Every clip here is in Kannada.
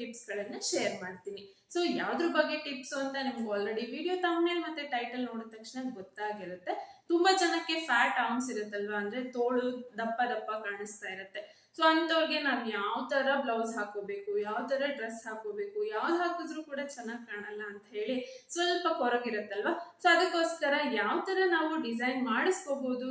ಟಿಪ್ಸ್ ಗಳನ್ನ ಶೇರ್ ಮಾಡ್ತೀನಿ. ಸೊ ಯಾವ್ದ್ರ ಬಗ್ಗೆ ಟಿಪ್ಸ್ ಅಂತ ನಿಮ್ಗೆ ಆಲ್ರೆಡಿ ವಿಡಿಯೋ ತಮ್ಮನೇಲ್ ಮತ್ತೆ ಟೈಟಲ್ ನೋಡಿದ ತಕ್ಷಣ ಗೊತ್ತಾಗಿರುತ್ತೆ. ತುಂಬಾ ಜನಕ್ಕೆ ಫ್ಯಾಟ್ ಆರ್ಮ್ಸ್ ಇರುತ್ತಲ್ವಾ? ಅಂದ್ರೆ ತೋಳು ದಪ್ಪ ದಪ್ಪ ಕಾಣಿಸ್ತಾ ಇರುತ್ತೆ. ಸೊ ಅಂತವ್ರಿಗೆ ನಾನು ಯಾವ ತರ ಬ್ಲೌಸ್ ಹಾಕೋಬೇಕು, ಯಾವ ತರ ಡ್ರೆಸ್ ಹಾಕೋಬೇಕು, ಯಾವ್ದು ಹಾಕಿದ್ರು ಕೂಡ ಚೆನ್ನಾಗಿ ಕಾಣಲ್ಲ ಅಂತ ಹೇಳಿ ಸ್ವಲ್ಪ ಕೊರಗಿರುತ್ತಲ್ವಾ? ಸೊ ಅದಕ್ಕೋಸ್ಕರ ಯಾವ ತರ ನಾವು ಡಿಸೈನ್ ಮಾಡಿಸ್ಕೋಬಹುದು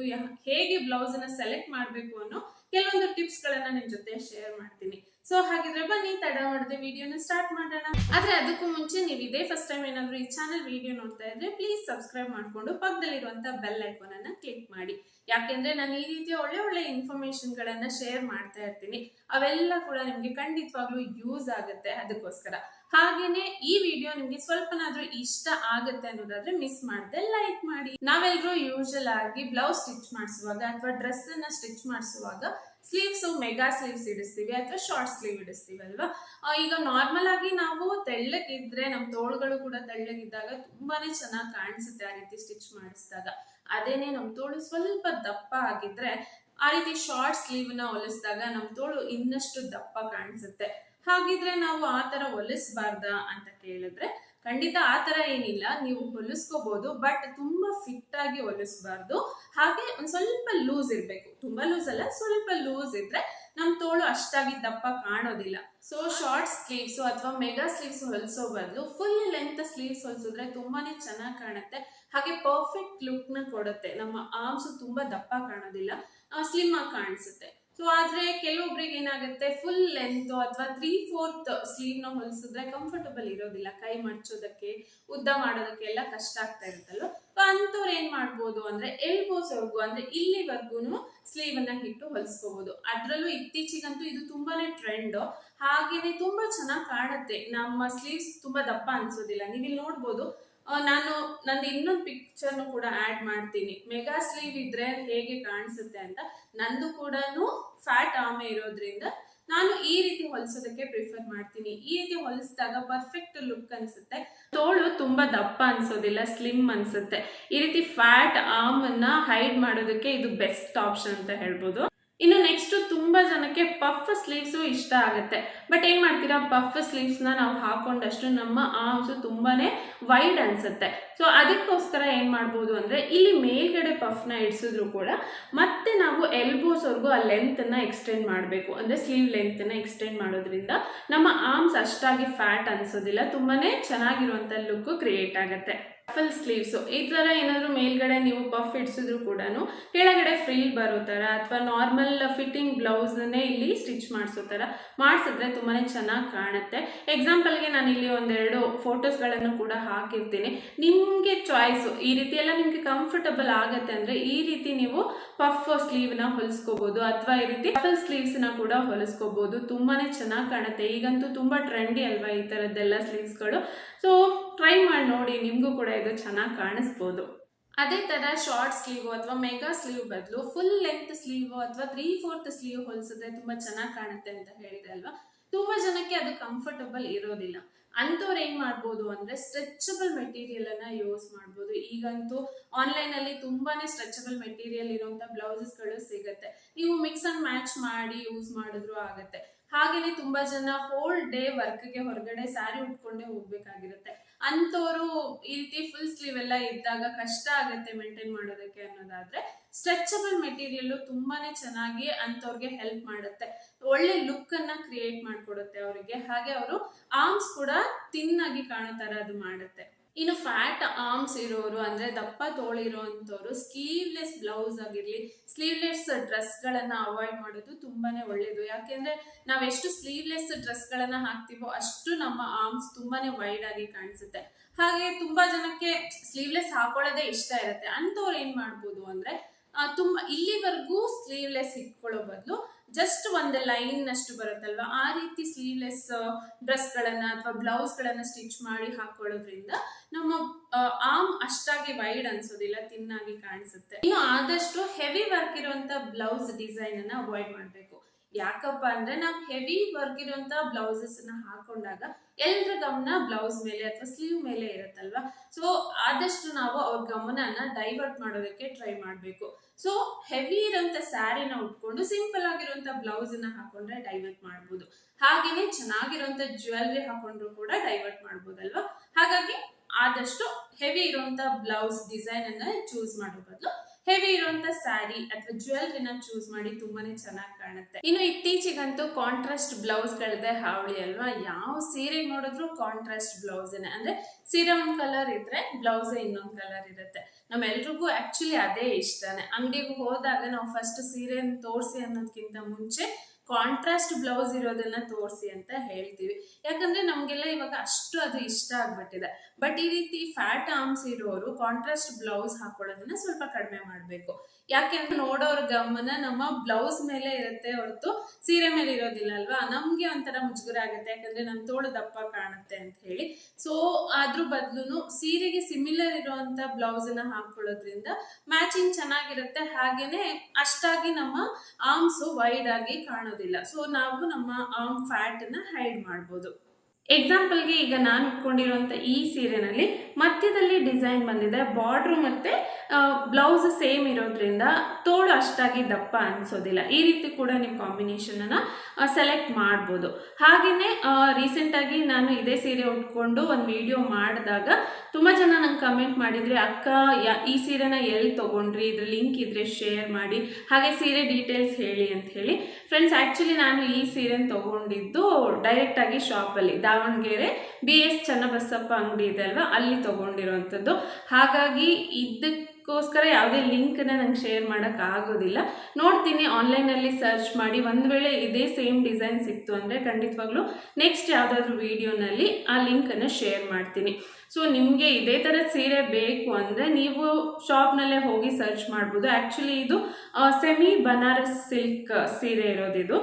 ಹೇಗೆ ಬ್ಲೌಸ್ ಅನ್ನ ಸೆಲೆಕ್ಟ್ ಮಾಡ್ಬೇಕು ಅನ್ನೋ ಕೆಲವೊಂದು ಟಿಪ್ಸ್ ಗಳನ್ನ ನಿಮ್ ಜೊತೆ ಶೇರ್ ಮಾಡ್ತೀನಿ. ಸೊ ಹಾಗಿದ್ರೆ ಬನ್ನಿ, ತಡ ಮಾಡದೆ ವಿಡಿಯೋನ ಸ್ಟಾರ್ಟ್ ಮಾಡೋಣ. ಆದ್ರೆ ಅದಕ್ಕೂ ಮುಂಚೆ ನೀವು ಇದೇ ಫಸ್ಟ್ ಟೈಮ್ ಏನಾದ್ರು ಈ ಚಾನಲ್ ವಿಡಿಯೋ ನೋಡ್ತಾ ಇದ್ರೆ ಪ್ಲೀಸ್ ಸಬ್ಸ್ಕ್ರೈಬ್ ಮಾಡ್ಕೊಂಡು ಪಕ್ಕದಲ್ಲಿರುವಂತ ಬೆಲ್ ಐಕಾನ್ ಅನ್ನ ಕ್ಲಿಕ್ ಮಾಡಿ. ಯಾಕೆಂದ್ರೆ ನಾನು ಈ ರೀತಿಯ ಒಳ್ಳೆ ಒಳ್ಳೆ ಇನ್ಫಾರ್ಮೇಶನ್ ಗಳನ್ನ ಶೇರ್ ಮಾಡ್ತಾ ಇರ್ತೀನಿ. ಅವೆಲ್ಲ ಕೂಡ ನಿಮ್ಗೆ ಖಂಡಿತವಾಗ್ಲೂ ಯೂಸ್ ಆಗುತ್ತೆ ಅದಕ್ಕೋಸ್ಕರ. ಹಾಗೇನೆ ಈ ವಿಡಿಯೋ ನಿಮ್ಗೆ ಸ್ವಲ್ಪನಾದ್ರೂ ಇಷ್ಟ ಆಗುತ್ತೆ ಅನ್ನೋದಾದ್ರೆ ಮಿಸ್ ಮಾಡದೆ ಲೈಕ್ ಮಾಡಿ. ನಾವೆಲ್ಲರೂ ಯೂಶಲ್ ಆಗಿ ಬ್ಲೌಸ್ ಸ್ಟಿಚ್ ಮಾಡಿಸುವಾಗ ಅಥವಾ ಡ್ರೆಸ್ ಅನ್ನ ಸ್ಟಿಚ್ ಮಾಡಿಸುವಾಗ ಸ್ಲೀವ್ಸ್, ಮೆಗಾ ಸ್ಲೀವ್ಸ್ ಇಡಿಸ್ತೀವಿ ಅಥವಾ ಶಾರ್ಟ್ ಸ್ಲೀವ್ ಇಡಿಸ್ತೀವಿ ಅಲ್ವಾ? ಈಗ ನಾರ್ಮಲ್ ಆಗಿ ನಾವು ತೆಳ್ಳಗಿದ್ರೆ ನಮ್ಮ ತೋಳುಗಳು ಕೂಡ ತೆಳ್ಳಗಿದ್ದಾಗ ತುಂಬಾನೇ ಚೆನ್ನಾಗಿ ಕಾಣಿಸುತ್ತೆ ಆ ರೀತಿ ಸ್ಟಿಚ್ ಮಾಡಿಸಿದಾಗ. ಅದೇನೆ ನಮ್ಮ ತೋಳು ಸ್ವಲ್ಪ ದಪ್ಪ ಆಗಿದ್ರೆ, ಆ ರೀತಿ ಶಾರ್ಟ್ ಸ್ಲೀವ್ನ ಹೊಲಿಸಿದಾಗ ನಮ್ಮ ತೋಳು ಇನ್ನಷ್ಟು ದಪ್ಪ ಕಾಣಿಸುತ್ತೆ. ಹಾಗಿದ್ರೆ ನಾವು ಆ ತರ ಹೊಲಿಸ್ಬಾರ್ದಾ ಅಂತ ಕೇಳಿದ್ರೆ ಖಂಡಿತ ಆ ಥರ ಏನಿಲ್ಲ, ನೀವು ಹೊಲಿಸ್ಕೋಬಹುದು ಬಟ್ ತುಂಬಾ ಫಿಟ್ ಆಗಿ ಹೊಲಿಸ್ಬಾರ್ದು. ಹಾಗೆ ಒಂದ್ ಸ್ವಲ್ಪ ಲೂಸ್ ಇರಬೇಕು. ತುಂಬಾ ಲೂಸ್ ಅಲ್ಲ, ಸ್ವಲ್ಪ ಲೂಸ್ ಇದ್ರೆ ನಮ್ಮ ತೋಳು ಅಷ್ಟಾಗಿ ದಪ್ಪ ಕಾಣೋದಿಲ್ಲ. ಸೊ ಶಾರ್ಟ್ ಸ್ಲೀವ್ಸ್ ಅಥವಾ ಮೆಗಾ ಸ್ಲೀವ್ಸ್ ಹೊಲಿಸೋ ಬದಲು ಫುಲ್ ಲೆಂತ್ ಸ್ಲೀವ್ಸ್ ಹೊಲಿಸಿದ್ರೆ ತುಂಬಾನೇ ಚೆನ್ನಾಗಿ ಕಾಣುತ್ತೆ. ಹಾಗೆ ಪರ್ಫೆಕ್ಟ್ ಲುಕ್ನ ಕೊಡುತ್ತೆ. ನಮ್ಮ ಆರ್ಮ್ಸ್ ತುಂಬಾ ದಪ್ಪ ಕಾಣೋದಿಲ್ಲ ಸ್ಲಿಮ್ ಆಗಿ ಕಾಣಿಸುತ್ತೆ. ಸೊ ಆದ್ರೆ ಕೆಲವೊಬ್ರಿಗೆ ಏನಾಗುತ್ತೆ ಫುಲ್ ಲೆಂತ್ ಅಥವಾ ತ್ರೀ ಫೋರ್ತ್ ಸ್ಲೀವ್ನ ಹೊಲಿಸಿದ್ರೆ ಕಂಫರ್ಟಬಲ್ ಇರೋದಿಲ್ಲ. ಕೈ ಮಡಚೋದಕ್ಕೆ, ಉದ್ದ ಮಾಡೋದಕ್ಕೆ ಎಲ್ಲ ಕಷ್ಟ ಆಗ್ತಾ ಇರುತ್ತಲ್ವ? ಸೊ ಅಂಥವ್ರು ಏನ್ ಮಾಡ್ಬೋದು ಅಂದ್ರೆ ಎಲ್ಬೋಸ್ ವರ್ಗು ಅಂದ್ರೆ ಇಲ್ಲಿವರೆಗೂ ಸ್ಲೀವ್ ಅನ್ನ ಇಟ್ಟು ಹೊಲಿಸ್ಕೋಬಹುದು ಅದ್ರಲ್ಲೂ ಇತ್ತೀಚಿಗಂತೂ ಇದು ತುಂಬಾನೇ ಟ್ರೆಂಡ್ ಹಾಗೇನೆ ತುಂಬಾ ಚೆನ್ನಾಗಿ ಕಾಣುತ್ತೆ. ನಮ್ಮ ಸ್ಲೀವ್ಸ್ ತುಂಬಾ ದಪ್ಪ ಅನ್ಸೋದಿಲ್ಲ. ನೀವಿಲ್ಲಿ ನೋಡ್ಬೋದು ನಾನು ನಂದು ಇನ್ನೊಂದು ಪಿಕ್ಚರ್ನು ಕೂಡ ಆಡ್ ಮಾಡ್ತೀನಿ. ಮೆಗಾ ಸ್ಲೀವ್ ಇದ್ರೆ ಹೇಗೆ ಕಾಣಿಸುತ್ತೆ ಅಂತ. ನಂದು ಕೂಡ ಫ್ಯಾಟ್ ಆಮೆ ಇರೋದ್ರಿಂದ ನಾನು ಈ ರೀತಿ ಹೊಲಿಸೋದಕ್ಕೆ ಪ್ರಿಫರ್ ಮಾಡ್ತೀನಿ. ಈ ರೀತಿ ಹೊಲಿಸಿದಾಗ ಪರ್ಫೆಕ್ಟ್ ಲುಕ್ ಅನ್ಸುತ್ತೆ. ತೋಳು ತುಂಬಾ ದಪ್ಪ ಅನ್ಸೋದಿಲ್ಲ ಸ್ಲಿಮ್ ಅನ್ಸುತ್ತೆ. ಈ ರೀತಿ ಫ್ಯಾಟ್ ಆರ್ಮ್ ಹೈಡ್ ಮಾಡೋದಕ್ಕೆ ಇದು ಬೆಸ್ಟ್ ಆಪ್ಷನ್ ಅಂತ ಹೇಳ್ಬೋದು. ಇನ್ನು ನೆಕ್ಸ್ಟ್ ತುಂಬಾ ಜನಕ್ಕೆ ಪಫ್ ಸ್ಲೀವ್ಸ್ ಇಷ್ಟ ಆಗುತ್ತೆ. ಬಟ್ ಏನ್ ಮಾಡ್ತೀರಾ? ಪಫ್ ಸ್ಲೀವ್ಸ್ನ ನಾವು ಹಾಕೊಂಡಷ್ಟು ನಮ್ಮ ಆರ್ಮ್ಸ್ ತುಂಬಾನೇ ವೈಡ್ ಅನ್ಸುತ್ತೆ. ಸೊ ಅದಕ್ಕೋಸ್ಕರ ಏನು ಮಾಡ್ಬೋದು ಅಂದ್ರೆ ಇಲ್ಲಿ ಮೇಲ್ಗಡೆ ಪಫ್ನ ಇಡ್ಸಿದ್ರು ಕೂಡ ಮತ್ತೆ ನಾವು ಎಲ್ಬೋಸ್ ವರ್ಗು ಆ ಲೆಂತ್ನ ಎಕ್ಸ್ಟೆಂಡ್ ಮಾಡಬೇಕು. ಅಂದ್ರೆ ಸ್ಲೀವ್ ಲೆಂತ್ನ ಎಕ್ಸ್ಟೆಂಡ್ ಮಾಡೋದ್ರಿಂದ ನಮ್ಮ ಆರ್ಮ್ಸ್ ಅಷ್ಟಾಗಿ ಫ್ಯಾಟ್ ಅನ್ಸೋದಿಲ್ಲ. ತುಂಬಾನೇ ಚೆನ್ನಾಗಿರುವಂತ ಲುಕ್ ಕ್ರಿಯೇಟ್ ಆಗುತ್ತೆ. ಫುಲ್ ಸ್ಲೀವ್ಸ್ ಈ ತರ ಏನಾದ್ರು ಮೇಲ್ಗಡೆ ನೀವು ಪಫ್ ಇಡ್ಸಿದ್ರು ಕೂಡ ಕೆಳಗಡೆ ಫ್ರಿಲ್ ಬರೋ ತರ ಅಥವಾ ನಾರ್ಮಲ್ ಫಿಟ್ಟಿಂಗ್ ಬ್ಲೌಸನ್ನೇ ಇಲ್ಲಿ ಸ್ಟಿಚ್ ಮಾಡಿಸೋ ತರ. ಮಾಡಿಸಿದ್ರೆ ತುಂಬಾನೇ ಚೆನ್ನಾಗಿ ಕಾಣುತ್ತೆ. ಎಕ್ಸಾಂಪಲ್ಗೆ ನಾನು ಇಲ್ಲಿ ಒಂದೆರಡು ಫೋಟೋಸ್ಗಳನ್ನು ಕೂಡ ಹಾಕಿರ್ತೀನಿ. ನಿಮಗೆ ಚಾಯ್ಸು ಈ ರೀತಿ ಎಲ್ಲ ನಿಮಗೆ ಕಂಫರ್ಟಬಲ್ ಆಗತ್ತೆ ಅಂದ್ರೆ ಈ ರೀತಿ ನೀವು ಪಫ್ ಸ್ಲೀವ್ನ ಹೊಲಿಸ್ಕೋಬಹುದು ಅಥವಾ ಈ ರೀತಿ ಫುಲ್ನ ಕೂಡ ಹೊಲಿಸ್ಕೋಬಹುದು ತುಂಬಾನೇ ಚೆನ್ನಾಗಿ ಕಾಣುತ್ತೆ. ಈಗಂತೂ ತುಂಬಾ ಟ್ರೆಂಡಿ ಅಲ್ವಾ ಈ ಥರದ್ದೆಲ್ಲ ಸ್ಲೀವ್ಸ್ಗಳು ಸೊ ಟ್ರೈ ಮಾಡಿ ನೋಡಿ, ನಿಮಗೂ ಕೂಡ ಇದು ಚೆನ್ನಾಗಿ ಕಾಣಿಸ್ಬೋದು. ಅದೇ ತರ ಶಾರ್ಟ್ ಸ್ಲೀವ್ ಅಥವಾ ಮೆಗಾ ಸ್ಲೀವ್ ಬದಲು ಫುಲ್ ಲೆಂತ್ ಸ್ಲೀವ್ ಅಥವಾ ತ್ರೀ ಫೋರ್ತ್ ಸ್ಲೀವ್ ಹೊಲಿಸಿದ್ರೆ ತುಂಬಾ ಚೆನ್ನಾಗಿ ಕಾಣುತ್ತೆ ಅಂತ ಹೇಳಿದೆ ಅಲ್ವಾ? ತುಂಬಾ ಜನಕ್ಕೆ ಅದು ಕಂಫರ್ಟಬಲ್ ಇರೋದಿಲ್ಲ. ಅಂಥವ್ರು ಏನು ಮಾಡ್ಬೋದು ಅಂದ್ರೆ ಸ್ಟ್ರೆಚಬಲ್ ಮೆಟೀರಿಯಲ್ ಅನ್ನ ಯೂಸ್ ಮಾಡ್ಬೋದು. ಈಗಂತೂ ಆನ್ಲೈನ್ ಅಲ್ಲಿ ತುಂಬಾನೇ ಸ್ಟ್ರೆಚಬಲ್ ಮೆಟೀರಿಯಲ್ ಇರುವಂತ ಬ್ಲೌಸಸ್ಗಳು ಸಿಗುತ್ತೆ. ನೀವು ಮಿಕ್ಸ್ ಅಂಡ್ ಮ್ಯಾಚ್ ಮಾಡಿ ಯೂಸ್ ಮಾಡಿದ್ರು ಆಗತ್ತೆ. ಹಾಗೇನೆ ತುಂಬಾ ಜನ ಹೋಲ್ ಡೇ ವರ್ಕ್ಗೆ ಹೊರಗಡೆ ಸ್ಯಾರಿ ಉಟ್ಕೊಂಡೇ ಹೋಗ್ಬೇಕಾಗಿರುತ್ತೆ. ಅಂಥವ್ರು ಈ ರೀತಿ ಫುಲ್ ಸ್ಲೀವ್ ಎಲ್ಲ ಇದ್ದಾಗ ಕಷ್ಟ ಆಗುತ್ತೆ ಮೇಂಟೈನ್ ಮಾಡೋದಕ್ಕೆ ಅನ್ನೋದಾದ್ರೆ ಸ್ಟ್ರೆಚಬಲ್ ಮೆಟೀರಿಯಲ್ ತುಂಬಾನೇ ಚೆನ್ನಾಗಿ ಅಂಥವ್ರಿಗೆ ಹೆಲ್ಪ್ ಮಾಡುತ್ತೆ. ಒಳ್ಳೆ ಲುಕ್ ಅನ್ನ ಕ್ರಿಯೇಟ್ ಮಾಡ್ಕೊಡುತ್ತೆ ಅವರಿಗೆ. ಹಾಗೆ ಅವರು ಆರ್ಮ್ಸ್ ಕೂಡ ತಿನ್ನಾಗಿ ಕಾಣೋ ತರ ಅದು ಮಾಡುತ್ತೆ. ಇನ್ನು ಫ್ಯಾಟ್ ಆರ್ಮ್ಸ್ ಇರೋರು ಅಂದ್ರೆ ದಪ್ಪ ತೋಳಿರೋಂಥವ್ರು ಸ್ಲೀವ್ಲೆಸ್ ಬ್ಲೌಸ್ ಆಗಿರಲಿ ಸ್ಲೀವ್ಲೆಸ್ ಡ್ರೆಸ್ಗಳನ್ನು ಅವಾಯ್ಡ್ ಮಾಡೋದು ತುಂಬಾನೇ ಒಳ್ಳೆಯದು ಯಾಕೆಂದ್ರೆ ನಾವೆಷ್ಟು ಸ್ಲೀವ್ಲೆಸ್ ಡ್ರೆಸ್ಗಳನ್ನು ಹಾಕ್ತೀವೋ ಅಷ್ಟು ನಮ್ಮ ಆರ್ಮ್ಸ್ ತುಂಬಾನೇ ವೈಡ್ ಆಗಿ ಕಾಣಿಸುತ್ತೆ. ಹಾಗೆ ತುಂಬಾ ಜನಕ್ಕೆ ಸ್ಲೀವ್ಲೆಸ್ ಹಾಕೊಳ್ಳೋದೇ ಇಷ್ಟ ಇರುತ್ತೆ. ಅಂಥವ್ರು ಏನು ಮಾಡ್ಬೋದು ಅಂದ್ರೆ ತುಂಬ ತುಂಬಾ ಇಲ್ಲಿವರೆಗೂ ಸ್ಲೀವ್ಲೆಸ್ ಇಟ್ಕೊಳ್ಳೋ ಬದಲು ಜಸ್ಟ್ ಒಂದು ಲೈನ್ ಅಷ್ಟು ಬರುತ್ತಲ್ವಾ? ಆ ರೀತಿ ಸ್ಲೀವ್ಲೆಸ್ ಡ್ರೆಸ್ಗಳನ್ನ ಅಥವಾ ಬ್ಲೌಸ್ಗಳನ್ನ ಸ್ಟಿಚ್ ಮಾಡಿ ಹಾಕೊಳ್ಳೋದ್ರಿಂದ ನಮ್ಮ ಆರ್ಮ್ ಅಷ್ಟಾಗಿ ವೈಡ್ ಅನ್ಸೋದಿಲ್ಲ ತಿನ್ನಾಗಿ ಕಾಣಿಸುತ್ತೆ. ಇನ್ನು ಆದಷ್ಟು ಹೆವಿ ವರ್ಕ್ ಇರುವಂತ ಬ್ಲೌಸ್ ಡಿಸೈನ್ ಅನ್ನ ಅವಾಯ್ಡ್ ಮಾಡಬೇಕು. ಯಾಕಪ್ಪ ಅಂದ್ರೆ ನಾವು ಹೆವಿ ವರ್ಕ್ ಇರುವಂತ ಬ್ಲೌಸಸ್ನ ಹಾಕೊಂಡಾಗ ಎಲ್ಲರ ಗಮನ ಬ್ಲೌಸ್ ಮೇಲೆ ಅಥವಾ ಸ್ಲೀವ್ ಮೇಲೆ ಇರುತ್ತಲ್ವಾ? ಸೊ ಆದಷ್ಟು ನಾವು ಅವ್ರ ಗಮನನ ಡೈವರ್ಟ್ ಮಾಡೋದಕ್ಕೆ ಟ್ರೈ ಮಾಡಬೇಕು. ಸೊ ಹೆವಿ ಇರೋಂಥ ಸ್ಯಾರಿನ ಉಟ್ಕೊಂಡು ಸಿಂಪಲ್ ಆಗಿರುವಂಥ ಬ್ಲೌಸ್ನ ಹಾಕೊಂಡ್ರೆ ಡೈವರ್ಟ್ ಮಾಡ್ಬೋದು. ಹಾಗೇನೆ ಚೆನ್ನಾಗಿರುವಂತ ಜ್ಯುವೆಲ್ರಿ ಹಾಕೊಂಡ್ರು ಕೂಡ ಡೈವರ್ಟ್ ಮಾಡ್ಬೋದಲ್ವಾ? ಹಾಗಾಗಿ ಆದಷ್ಟು ಹೆವಿ ಇರುವಂತ ಬ್ಲೌಸ್ ಡಿಸೈನ್ ಅನ್ನ ಚೂಸ್ ಮಾಡೋ ಬದಲು ಹೆವಿ ಇರುವಂತ ಸ್ಯಾರಿ ಅಥವಾ ಜ್ಯುವೆಲ್ರಿನ ಚೂಸ್ ಮಾಡಿ ತುಂಬಾನೇ ಚೆನ್ನಾಗಿ ಕಾಣುತ್ತೆ. ಇನ್ನು ಇತ್ತೀಚೆಗಂತೂ ಕಾಂಟ್ರಾಸ್ಟ್ ಬ್ಲೌಸ್ ಗಳದೆ ಹಾವಳಿ ಅಲ್ವಾ? ಯಾವ ಸೀರೆ ನೋಡಿದ್ರು ಕಾಂಟ್ರಾಸ್ಟ್ ಬ್ಲೌಸ್ ಅಂದ್ರೆ ಸೀರೆ ಒಂದ್ ಕಲರ್ ಇದ್ರೆ ಬ್ಲೌಸ್ ಇನ್ನೊಂದ್ ಕಲರ್ ಇರುತ್ತೆ. ನಮ್ಮೆಲ್ರಿಗೂ ಆಕ್ಚುಲಿ ಅದೇ ಇಷ್ಟನೇ. ಅಂಗಡಿಗೆ ಹೋದಾಗ ನಾವು ಫಸ್ಟ್ ಸೀರೆ ತೋರಿಸಿ ಅನ್ನೋದಕ್ಕಿಂತ ಮುಂಚೆ ಕಾಂಟ್ರಾಸ್ಟ್ ಬ್ಲೌಸ್ ಇರೋದನ್ನ ತೋರಿಸಿ ಅಂತ ಹೇಳ್ತೀವಿ. ಯಾಕಂದ್ರೆ ನಮ್ಗೆಲ್ಲ ಇವಾಗ ಅಷ್ಟು ಅದು ಇಷ್ಟ ಆಗ್ಬಿಟ್ಟಿದೆ. ಬಟ್ ಈ ರೀತಿ ಫ್ಯಾಟ್ ಆರ್ಮ್ಸ್ ಇರೋರು ಕಾಂಟ್ರಾಸ್ಟ್ ಬ್ಲೌಸ್ ಹಾಕೊಳ್ಳೋದನ್ನ ಸ್ವಲ್ಪ ಕಡಿಮೆ ಮಾಡಬೇಕು. ಯಾಕೆಂದ್ರೆ ನೋಡೋರ ಗಮನ ನಮ್ಮ ಬ್ಲೌಸ್ ಮೇಲೆ ಇರುತ್ತೆ ಹೊರತು ಸೀರೆ ಮೇಲೆ ಇರೋದಿಲ್ಲ ಅಲ್ವಾ? ನಮ್ಗೆ ಒಂಥರ ಮುಜುಗರ ಆಗುತ್ತೆ. ಯಾಕಂದ್ರೆ ನನ್ನ ತೋಳು ದಪ್ಪ ಕಾಣುತ್ತೆ ಅಂತ ಹೇಳಿ. ಸೊ ಅದ್ರ ಬದಲು ಸೀರೆಗೆ ಸಿಮಿಲರ್ ಇರುವಂತ ಬ್ಲೌಸ್ ಅನ್ನ ಹಾಕೊಳ್ಳೋದ್ರಿಂದ ಮ್ಯಾಚಿಂಗ್ ಚೆನ್ನಾಗಿರುತ್ತೆ. ಹಾಗೇನೆ ಅಷ್ಟಾಗಿ ನಮ್ಮ ಆರ್ಮ್ಸ್ ವೈಡ್ ಆಗಿ ಕಾಣೋದಿಲ್ಲ ಸೊ ನಾವು ನಮ್ಮ ಆರ್ಮ್ ಫ್ಯಾಟ್ನ ಹೈಡ್ ಮಾಡ್ಬೋದು. ಎಕ್ಸಾಂಪಲ್ಗೆ ಈಗ ನಾನು ಇಟ್ಕೊಂಡಿರುವಂತ ಈ ಸೀರೆನಲ್ಲಿ ಮಧ್ಯದಲ್ಲಿ ಡಿಸೈನ್ ಬಂದಿದೆ. ಬಾರ್ಡ್ರು ಮತ್ತು ಬ್ಲೌಸ್ ಸೇಮ್ ಇರೋದ್ರಿಂದ ತೋಳು ಅಷ್ಟಾಗಿ ದಪ್ಪ ಅನಿಸೋದಿಲ್ಲ. ಈ ರೀತಿ ಕೂಡ ನೀವು ಕಾಂಬಿನೇಷನನ್ನು ಸೆಲೆಕ್ಟ್ ಮಾಡ್ಬೋದು. ಹಾಗೆಯೇ ರೀಸೆಂಟಾಗಿ ನಾನು ಇದೇ ಸೀರೆ ಉಟ್ಕೊಂಡು ಒಂದು ವಿಡಿಯೋ ಮಾಡಿದಾಗ ತುಂಬ ಜನ ನಂಗೆ ಕಮೆಂಟ್ ಮಾಡಿದರೆ, ಅಕ್ಕ ಈ ಸೀರೆನ ಎಲ್ಲಿ ತೊಗೊಂಡ್ರಿ? ಇದ್ರ ಲಿಂಕ್ ಇದ್ರೆ ಶೇರ್ ಮಾಡಿ, ಹಾಗೆ ಸೀರೆ ಡೀಟೇಲ್ಸ್ ಹೇಳಿ ಅಂತ ಹೇಳಿ. ಫ್ರೆಂಡ್ಸ್ ಆ್ಯಕ್ಚುಲಿ ನಾನು ಈ ಸೀರೆನ ತೊಗೊಂಡಿದ್ದು ಡೈರೆಕ್ಟಾಗಿ ಶಾಪಲ್ಲಿ ದಾವಣಗೆರೆ ಬಿ ಎಸ್ ಚನ್ನಬಸಪ್ಪ ಅಂಗಡಿ ಇದೆ ಅಲ್ವಾ? ಅಲ್ಲಿ ತೊಗೊಂಡಿರೋವಂಥದ್ದು ಹಾಗಾಗಿ ಇದಕ್ಕೋಸ್ಕರ ಯಾವುದೇ ಲಿಂಕ್ನ ನಂಗೆ ಶೇರ್ ಮಾಡೋಕ್ಕಾಗೋದಿಲ್ಲ ನೋಡ್ತೀನಿ ಆನ್ಲೈನಲ್ಲಿ ಸರ್ಚ್ ಮಾಡಿ. ಒಂದು ವೇಳೆ ಇದೇ ಸೇಮ್ ಡಿಸೈನ್ ಸಿಕ್ತು ಅಂದರೆ ಖಂಡಿತವಾಗ್ಲೂ ನೆಕ್ಸ್ಟ್ ಯಾವುದಾದ್ರೂ ವಿಡಿಯೋನಲ್ಲಿ ಆ ಲಿಂಕನ್ನು ಶೇರ್ ಮಾಡ್ತೀನಿ. ಸೊ ನಿಮಗೆ ಇದೇ ಥರ ಸೀರೆ ಬೇಕು ಅಂದರೆ ನೀವು ಶಾಪ್ನಲ್ಲೇ ಹೋಗಿ ಸರ್ಚ್ ಮಾಡ್ಬೋದು. ಆ್ಯಕ್ಚುಲಿ ಇದು ಸೆಮಿ ಬನಾರಸ್ ಸಿಲ್ಕ್ ಸೀರೆ ಇರೋದಿದು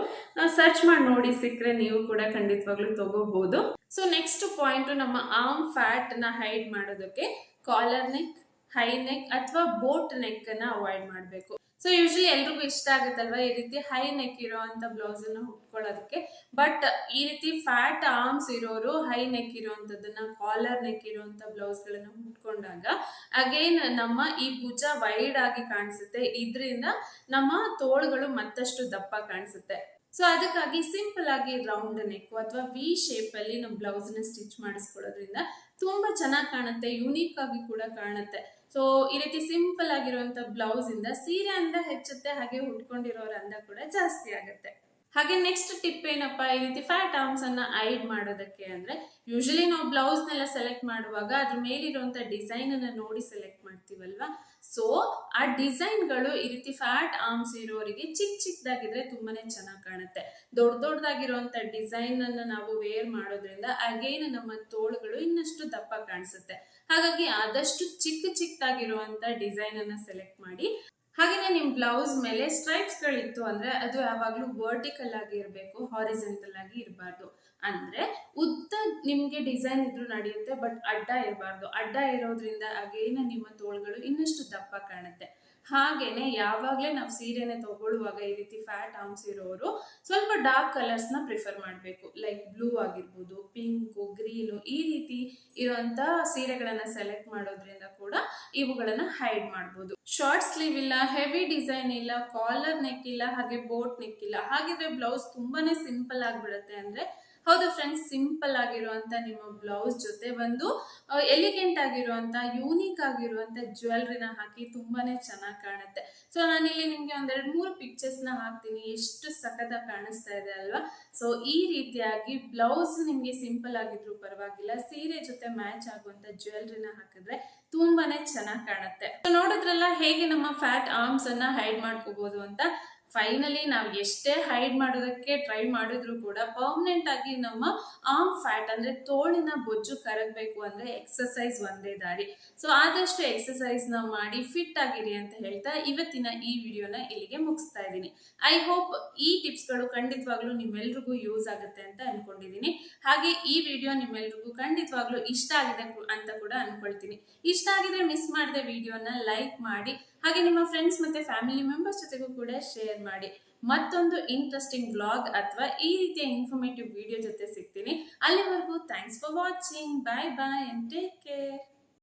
ಸರ್ಚ್ ಮಾಡಿ ನೋಡಿ. ಸಿಕ್ಕರೆ ನೀವು ಕೂಡ ಖಂಡಿತವಾಗ್ಲೂ ತಗೋಬಹುದು ಸೊ ನೆಕ್ಸ್ಟ್ ಪಾಯಿಂಟ್ ನಮ್ಮ ಆರ್ಮ್ ಫ್ಯಾಟ್ನ ಹೈಡ್ ಮಾಡೋದಕ್ಕೆ ಕಾಲರ್ ನೆಕ್ ಹೈ ನೆಕ್ ಅಥವಾ ಬೋಟ್ ನೆಕ್ ಅನ್ನ ಅವಾಯ್ಡ್ ಮಾಡಬೇಕು. ಸೊ ಯೂಶಲಿ ಎಲ್ರಿಗೂ ಇಷ್ಟ ಆಗುತ್ತಲ್ವಾ ಈ ರೀತಿ ಹೈ ನೆಕ್ ಇರೋವಂಥ ಬ್ಲೌಸ್ ಅನ್ನ ಉಟ್ಕೊಳ್ಳೋದಕ್ಕೆ? ಬಟ್ ಈ ರೀತಿ ಫ್ಯಾಟ್ ಆರ್ಮ್ಸ್ ಇರೋರು ಹೈ ನೆಕ್ ಇರೋವಂಥದ್ದನ್ನ ಕಾಲರ್ ನೆಕ್ ಇರೋವಂಥ ಬ್ಲೌಸ್ಗಳನ್ನ ಉಟ್ಕೊಂಡಾಗ ಅಗೇನ್ ನಮ್ಮ ಈ ಭುಜ ವೈಡ್ ಆಗಿ ಕಾಣಿಸುತ್ತೆ. ಇದರಿಂದ ನಮ್ಮ ತೋಳುಗಳು ಮತ್ತಷ್ಟು ದಪ್ಪ ಕಾಣಿಸುತ್ತೆ. ಸೊ ಅದಕ್ಕಾಗಿ ಸಿಂಪಲ್ ಆಗಿ ರೌಂಡ್ ನೆಕ್ ಅಥವಾ ವಿ ಶೇಪ್ ಅಲ್ಲಿ ನಮ್ಮ ಬ್ಲೌಸ್ನ ಸ್ಟಿಚ್ ಮಾಡಿಸ್ಕೊಳ್ಳೋದ್ರಿಂದ ತುಂಬಾ ಚೆನ್ನಾಗಿ ಕಾಣುತ್ತೆ ಯೂನಿಕ್ ಆಗಿ ಕೂಡ ಕಾಣುತ್ತೆ. ಸೊ ಈ ರೀತಿ ಸಿಂಪಲ್ ಆಗಿರುವಂತ ಬ್ಲೌಸ್ ಇಂದ ಸೀರೆ ಅಂದ ಹೆಚ್ಚುತ್ತೆ, ಹಾಗೆ ಉಟ್ಕೊಂಡಿರೋರ ಅಂದ ಕೂಡ ಜಾಸ್ತಿ ಆಗುತ್ತೆ. ಹಾಗೆ ನೆಕ್ಸ್ಟ್ ಟಿಪ್ ಏನಪ್ಪ, ಈ ರೀತಿ ಫ್ಯಾಟ್ ಆರ್ಮ್ಸ್ ಅನ್ನ ಐಡ್ ಮಾಡೋದಕ್ಕೆ ಅಂದ್ರೆ ಯೂಶಲಿ ನಾವು ಬ್ಲೌಸ್ ನೆಲ್ಲ ಸೆಲೆಕ್ಟ್ ಮಾಡುವಾಗ ಅದ್ರ ಮೇಲಿರುವಂತ ಡಿಸೈನ್ ಅನ್ನ ನೋಡಿ ಸೆಲೆಕ್ಟ್ ಮಾಡ್ತೀವಲ್ವಾ? ಸೊ ಆ ಡಿಸೈನ್ಗಳು ಈ ರೀತಿ ಫ್ಯಾಟ್ ಆರ್ಮ್ಸ್ ಇರೋರಿಗೆ ಚಿಕ್ಕ ಚಿಕ್ಕದಾಗಿದ್ರೆ ತುಂಬಾನೇ ಚೆನ್ನಾಗಿ ಕಾಣುತ್ತೆ. ದೊಡ್ಡ ದೊಡ್ಡದಾಗಿರುವಂತ ಡಿಸೈನ್ ಅನ್ನ ನಾವು ವೇರ್ ಮಾಡೋದ್ರಿಂದ ಅಗೇನ್ ನಮ್ಮ ತೋಳುಗಳು ಇನ್ನಷ್ಟು ದಪ್ಪ ಕಾಣಿಸುತ್ತೆ. ಹಾಗಾಗಿ ಆದಷ್ಟು ಚಿಕ್ಕ ಚಿಕ್ಕದಾಗಿರುವಂತ ಡಿಸೈನ್ ಅನ್ನ ಸೆಲೆಕ್ಟ್ ಮಾಡಿ. ಹಾಗೆಯೇ ನಿಮ್ಮ ಬ್ಲೌಸ್ ಮೇಲೆ ಸ್ಟ್ರೈಪ್ಸ್ ಗಳಿತ್ತು ಅಂದ್ರೆ ಅದು ಯಾವಾಗಲೂ ವರ್ಟಿಕಲ್ ಆಗಿ ಇರಬೇಕು ಹಾರಿಜೆಂಟಲ್ ಆಗಿ ಇರಬಾರ್ದು. ಅಂದ್ರೆ ಉದ್ದ ನಿಮ್ಗೆ ಡಿಸೈನ್ ಇದ್ರೂ ನಡೆಯುತ್ತೆ ಬಟ್ ಅಡ್ಡ ಇರಬಾರ್ದು. ಅಡ್ಡ ಇರೋದ್ರಿಂದ ಅಗೇನ ನಿಮ್ಮ ತೋಳುಗಳು ಇನ್ನಷ್ಟು ದಪ್ಪ ಕಾಣುತ್ತೆ. ಹಾಗೇನೆ ಯಾವಾಗಲೇ ನಾವು ಸೀರೆನೆ ತಗೊಳ್ಳುವಾಗ ಈ ರೀತಿ ಫ್ಯಾಟ್ ಆರ್ಮ್ಸ್ ಇರೋರು ಸ್ವಲ್ಪ ಡಾರ್ಕ್ ಕಲರ್ಸ್ನ ಪ್ರಿಫರ್ ಮಾಡಬೇಕು. ಲೈಕ್ ಬ್ಲೂ ಆಗಿರ್ಬೋದು ಪಿಂಕು ಗ್ರೀನು ಈ ರೀತಿ ಇರುವಂತ ಸೀರೆಗಳನ್ನ ಸೆಲೆಕ್ಟ್ ಮಾಡೋದ್ರಿಂದ ಕೂಡ ಇವುಗಳನ್ನ ಹೈಡ್ ಮಾಡ್ಬೋದು. ಶಾರ್ಟ್ ಸ್ಲೀವ್ ಇಲ್ಲ ಹೆವಿ ಡಿಸೈನ್ ಇಲ್ಲ ಕಾಲರ್ ನೆಕ್ ಇಲ್ಲ, ಹಾಗೆ ಬೋಟ್ ನೆಕ್ ಇಲ್ಲ. ಹಾಗಿದ್ರೆ ಬ್ಲೌಸ್ ತುಂಬಾನೇ ಸಿಂಪಲ್ ಆಗಿಬಿಡುತ್ತೆ ಅಂದ್ರೆ ಹೌದು ಫ್ರೆಂಡ್ಸ್ ಸಿಂಪಲ್ ಆಗಿರುವಂತ ನಿಮ್ಮ ಬ್ಲೌಸ್ ಜೊತೆ ಒಂದು ಎಲಿಗೆಂಟ್ ಆಗಿರುವಂತ ಯೂನಿಕ್ ಆಗಿರುವಂತ ಜ್ಯುವೆಲ್ರಿನ ಹಾಕಿ ತುಂಬಾನೇ ಚೆನ್ನಾಗಿ ಕಾಣುತ್ತೆ. ಸೊ ನಾನಿಲ್ಲಿ ನಿಮ್ಗೆ ಒಂದೆರಡು ಮೂರು ಪಿಕ್ಚರ್ಸ್ನ ಹಾಕ್ತೀನಿ. ಎಷ್ಟು ಸಖತ್ತಾಗಿ ಕಾಣಿಸ್ತಾ ಇದೆ ಅಲ್ವಾ? ಸೊ ಈ ರೀತಿಯಾಗಿ ಬ್ಲೌಸ್ ನಿಮ್ಗೆ ಸಿಂಪಲ್ ಆಗಿದ್ರು ಪರವಾಗಿಲ್ಲ, ಸೀರೆ ಜೊತೆ ಮ್ಯಾಚ್ ಆಗುವಂತ ಜ್ಯುವೆಲ್ರಿನ ಹಾಕಿದ್ರೆ ತುಂಬಾನೇ ಚೆನ್ನಾಗಿ ಕಾಣುತ್ತೆ. ನೋಡಿದ್ರಲ್ಲ ಹೇಗೆ ನಮ್ಮ ಫ್ಯಾಟ್ ಆರ್ಮ್ಸ್ ಅನ್ನ ಹೈಡ್ ಮಾಡ್ಕೋಬಹುದು ಅಂತ? ಫೈನಲಿ ನಾವು ಎಷ್ಟೇ ಹೈಡ್ ಮಾಡೋದಕ್ಕೆ ಟ್ರೈ ಮಾಡಿದ್ರು ಕೂಡ ಪರ್ಮನೆಂಟ್ ಆಗಿ ನಮ್ಮ ಆರ್ಮ್ ಫ್ಯಾಟ್ ಅಂದ್ರೆ ತೋಳಿನ ಬೊಜ್ಜು ಕರಗಬೇಕು ಅಂದ್ರೆ ಎಕ್ಸಸೈಸ್ ಒಂದೇ ದಾರಿ. ಸೊ ಆದಷ್ಟು ಎಕ್ಸಸೈಸ್ನ ಮಾಡಿ ಫಿಟ್ ಆಗಿರಿ ಅಂತ ಹೇಳ್ತಾ ಇವತ್ತಿನ ಈ ವಿಡಿಯೋನ ಇಲ್ಲಿಗೆ ಮುಗಿಸ್ತಾ ಇದ್ದೀನಿ. ಐ ಹೋಪ್ ಈ ಟಿಪ್ಸ್ಗಳು ಖಂಡಿತವಾಗ್ಲೂ ನಿಮ್ಮೆಲ್ರಿಗೂ ಯೂಸ್ ಆಗುತ್ತೆ ಅಂತ ಅನ್ಕೊಂಡಿದ್ದೀನಿ. ಹಾಗೆ ಈ ವಿಡಿಯೋ ನಿಮ್ಮೆಲ್ರಿಗೂ ಖಂಡಿತವಾಗ್ಲೂ ಇಷ್ಟ ಆಗಿದೆ ಅಂತ ಕೂಡ ಅನ್ಕೊಳ್ತೀನಿ. ಇಷ್ಟ ಆಗಿದ್ರೆ ಮಿಸ್ ಮಾಡಿದ ವಿಡಿಯೋನ ಲೈಕ್ ಮಾಡಿ ಹಾಗೆ ನಿಮ್ಮ ಫ್ರೆಂಡ್ಸ್ ಮತ್ತೆ ಫ್ಯಾಮಿಲಿ ಮೆಂಬರ್ಸ್ ಜೊತೆಗೂ ಕೂಡ ಶೇರ್ ಮಾಡಿ. ಮತ್ತೊಂದು ಇಂಟ್ರೆಸ್ಟಿಂಗ್ ಬ್ಲಾಗ್ ಅಥವಾ ಈ ರೀತಿಯ ಇನ್ಫಾರ್ಮೇಟಿವ್ ವಿಡಿಯೋ ಜೊತೆ ಸಿಗ್ತೀನಿ. ಅಲ್ಲಿವರೆಗೂ thanks for watching bye bye and take care